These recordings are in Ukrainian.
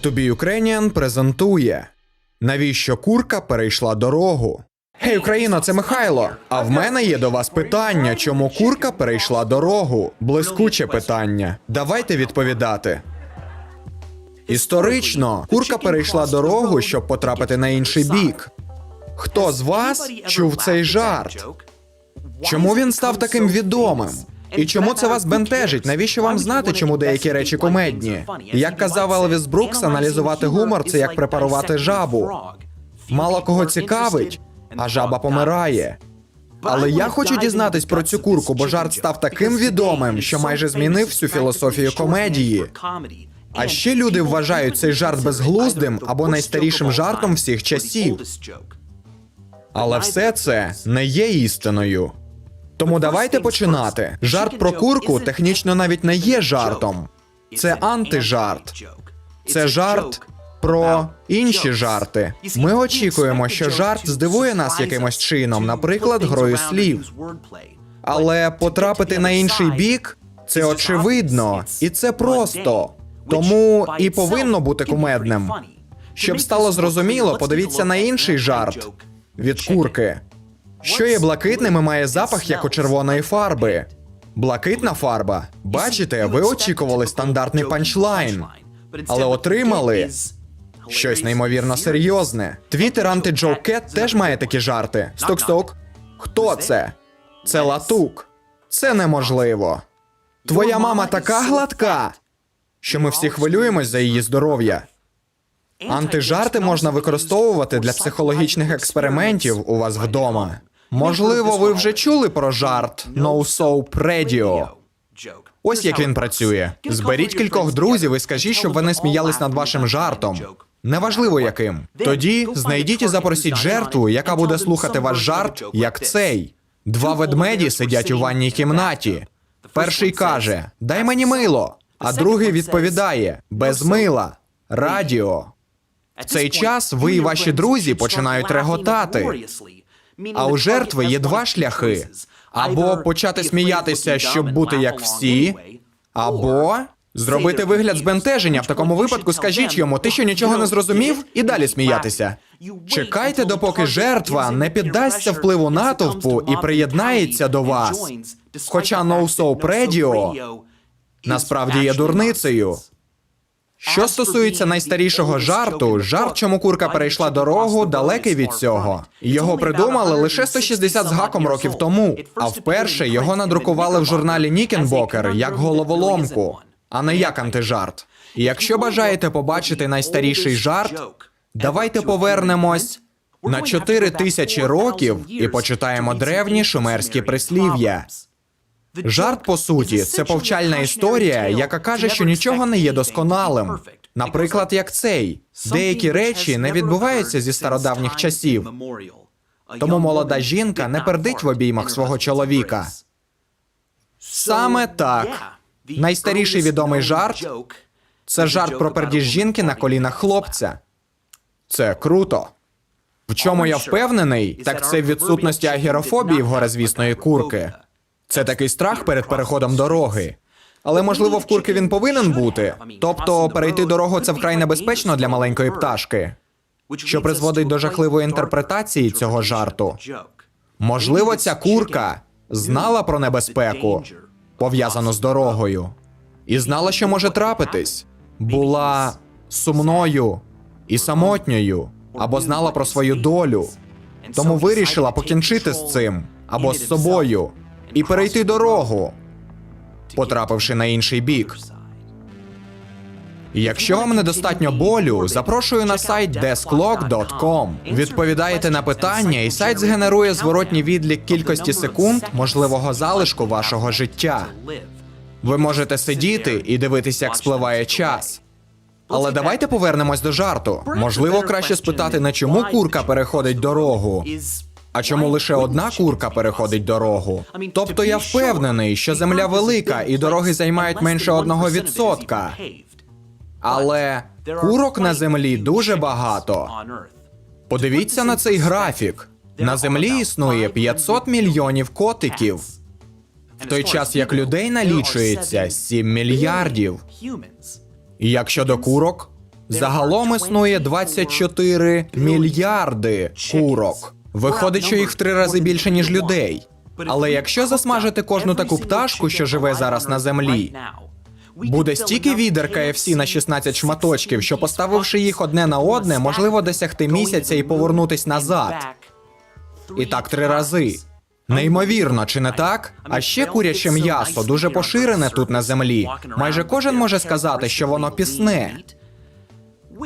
Тобі Ukrainian презентує. Навіщо курка перейшла дорогу? Гей, Україно, це Михайло. А в мене є до вас питання, чому курка перейшла дорогу? Блискуче питання. Давайте відповідати. Історично, курка перейшла дорогу, щоб потрапити на інший бік. Хто з вас чув цей жарт? Чому він став таким відомим? І чому це вас бентежить? Навіщо вам знати, чому деякі речі кумедні? Як казав Елвіс Брукс, аналізувати гумор це як препарувати жабу. Мало кого цікавить, а жаба помирає. Але я хочу дізнатись про цю курку, бо жарт став таким відомим, що майже змінив всю філософію комедії. А ще люди вважають цей жарт безглуздим або найстарішим жартом всіх часів. Але все це не є істиною. Тому давайте починати. Жарт про курку технічно навіть не є жартом. Це антижарт. Це жарт про інші жарти. Ми очікуємо, що жарт здивує нас якимось чином, наприклад, грою слів. Але потрапити на інший бік це очевидно, і це просто. Тому і повинно бути кумедним. Щоб стало зрозуміло, подивіться на інший жарт від курки. Що є блакитним і має запах як у червоної фарби. Блакитна фарба. Бачите, ви очікували стандартний панчлайн, але отримали щось неймовірно серйозне. Твіттер антиджоукет теж має такі жарти. Сток-сток. Хто це? Це латук. Це неможливо. Твоя мама така гладка, що ми всі хвилюємось за її здоров'я. Антижарти можна використовувати для психологічних експериментів у вас вдома. Можливо, ви вже чули про жарт No Soap Radio. Ось як він працює. Зберіть кількох друзів і скажіть, щоб вони сміялись над вашим жартом. Неважливо яким. Тоді знайдіть і запросіть жертву, яка буде слухати ваш жарт, як цей. Два ведмеді сидять у ванній кімнаті. Перший каже: Дай мені мило. А другий відповідає: без мила, радіо. В цей час ви і ваші друзі починають реготати. А у жертви є два шляхи: або почати сміятися, щоб бути як всі, або зробити вигляд збентеження. В такому випадку скажіть йому, ти що нічого не зрозумів, і далі сміятися. Чекайте, допоки жертва не піддасться впливу натовпу і приєднається до вас. Хоча No Soap Radio насправді є дурницею. Що стосується найстарішого жарту, жарт, чому курка перейшла дорогу, далекий від цього. Його придумали лише 160 з гаком років тому. А вперше його надрукували в журналі Нікенбокер як головоломку, а не як антижарт. Якщо бажаєте побачити найстаріший жарт, давайте повернемось на 4 тисячі років і почитаємо древні шумерські прислів'я. Жарт, по суті, це повчальна історія, яка каже, що нічого не є досконалим. Наприклад, як цей. Деякі речі не відбуваються зі стародавніх часів. Тому молода жінка не пердить в обіймах свого чоловіка. Саме так. Найстаріший відомий жарт це жарт про пердіж жінки на колінах хлопця. Це круто. В чому я впевнений, так це в відсутності агірофобії в горизвісної курки. Це такий страх перед переходом дороги. Але можливо в курки він повинен бути. Тобто перейти дорогу це вкрай небезпечно для маленької пташки, що призводить до жахливої інтерпретації цього жарту. Можливо, ця курка знала про небезпеку, пов'язану з дорогою, і знала, що може трапитись. Була сумною і самотньою, або знала про свою долю, тому вирішила покінчити з цим або з собою і перейти дорогу, потрапивши на інший бік. Якщо вам недостатньо болю, запрошую на сайт desklog.com. Відповідаєте на питання, і сайт згенерує зворотній відлік кількості секунд можливого залишку вашого життя. Ви можете сидіти і дивитися, як спливає час. Але давайте повернемось до жарту. Можливо, краще спитати, не чому курка переходить дорогу, а чому лише одна курка переходить дорогу? Тобто я впевнений, що земля велика і дороги займають менше одного відсотка. Але курок на землі дуже багато. Подивіться на цей графік. На землі існує 500 мільйонів котиків, в той час як людей налічується 7 мільярдів. І як щодо курок, Загалом існує 24 мільярди курок. Виходить, що їх в три рази більше, ніж людей. Але якщо засмажити кожну таку пташку, що живе зараз на землі, буде стільки відер KFC на 16 шматочків, що поставивши їх одне на одне, можливо досягти місяця і повернутись назад. І так три рази. Неймовірно, чи не так? А ще куряче м'ясо дуже поширене тут на землі. Майже кожен може сказати, що воно пісне.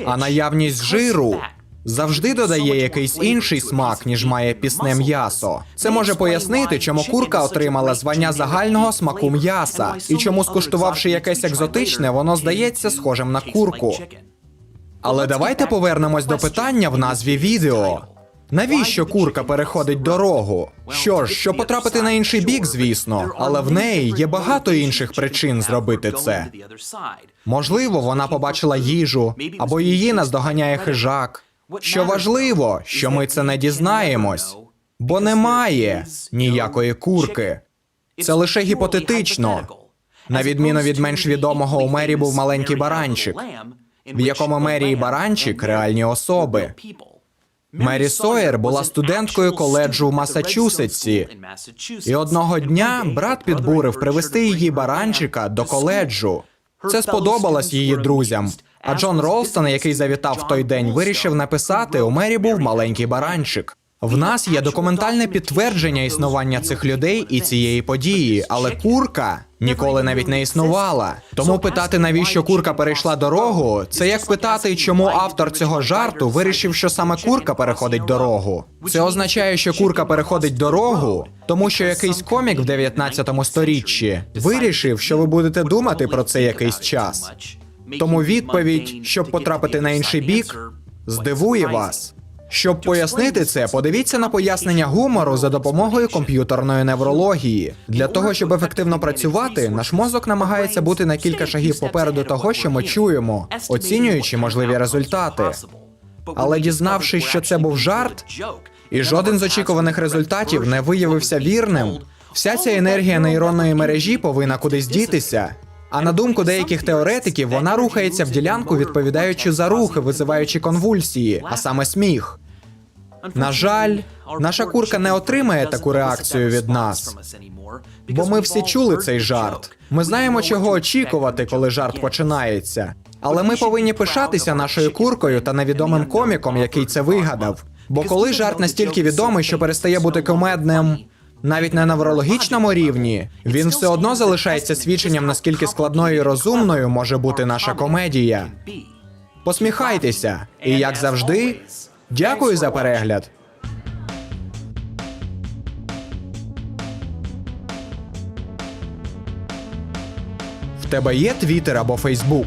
А наявність жиру завжди додає якийсь інший смак, ніж має пісне м'ясо. Це може пояснити, чому курка отримала звання загального смаку м'яса, і чому, скуштувавши якесь екзотичне, воно здається схожим на курку. Але давайте повернемось до питання в назві відео. Навіщо курка переходить дорогу? Що ж, щоб потрапити на інший бік, звісно, але в неї є багато інших причин зробити це. Можливо, вона побачила їжу, або її наздоганяє хижак. Що важливо, що ми це не дізнаємось, бо немає ніякої курки. Це лише гіпотетично. На відміну від менш відомого у мері був маленький баранчик, в якому Мері і баранчик реальні особи. Мері Сойер була студенткою коледжу в Масачусетсі, і одного дня брат підбурив привезти її баранчика до коледжу. Це сподобалось її друзям. А Джон Ролстон, який завітав в той день, вирішив написати: у мері був маленький баранчик. В нас є документальне підтвердження існування цих людей і цієї події, але курка ніколи навіть не існувала. Тому питати, навіщо курка перейшла дорогу, це як питати, чому автор цього жарту вирішив, що саме курка переходить дорогу. Це означає, що курка переходить дорогу, тому що якийсь комік в 19 сторіччі вирішив, що ви будете думати про це якийсь час. Тому відповідь, щоб потрапити на інший бік, здивує вас. Щоб пояснити це, подивіться на пояснення гумору за допомогою комп'ютерної неврології. Для того, щоб ефективно працювати, наш мозок намагається бути на кілька шагів попереду того, що ми чуємо, оцінюючи можливі результати. Але дізнавшись, що це був жарт, і жоден з очікуваних результатів не виявився вірним, вся ця енергія нейронної мережі повинна кудись дітися. А на думку деяких теоретиків, вона рухається в ділянку, відповідаючи за рухи, визиваючи конвульсії, а саме сміх. На жаль, наша курка не отримає таку реакцію від нас. Бо ми всі чули цей жарт. Ми знаємо, чого очікувати, коли жарт починається. Але ми повинні пишатися нашою куркою та невідомим коміком, який це вигадав. Бо коли жарт настільки відомий, що перестає бути комедним, навіть на неврологічному рівні, він все одно залишається свідченням, наскільки складною і розумною може бути наша комедія. Посміхайтеся, і як завжди, дякую за перегляд. В тебе є Твіттер або Фейсбук?